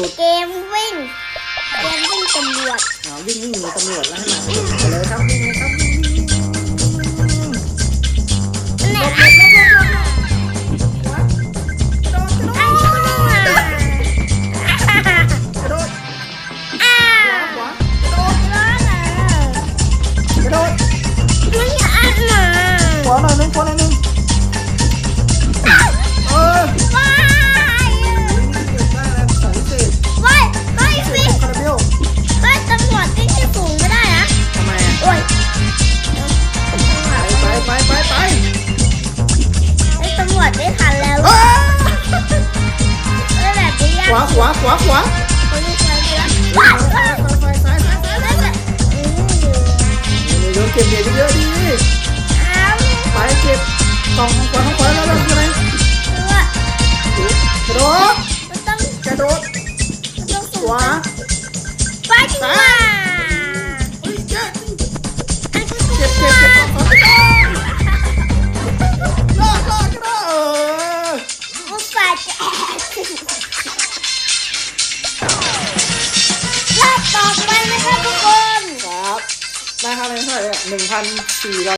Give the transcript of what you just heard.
จุดเกมวิ่ง เกมวิ่งตำรวจ เอาวิ่งวิ่งหนีตำรวจแล้วให้มาไปเลยครับวิ่งเลยครับ ขวาขวาขวาขวาคนที่ใช้ดีแล้วว้ายว้ายไปซ้ายซ้ายซ้ายว้ายว้ายอืมโยนเก็บเหรียญเยอะๆดีอ้าไปเก็บกล่องขวาขวาแล้วแล้วคืออะไรคือว่ากระโดดกระโดดมันต้องขวาไปดีกว่าเฮ้ยเจ๊อันนี้เก็บคืเก็บเก็บรอดรอดรอดเอออุตส่าจะ ราคาเป็นเท่าไหร่หนึ่งพันสี่ร้อย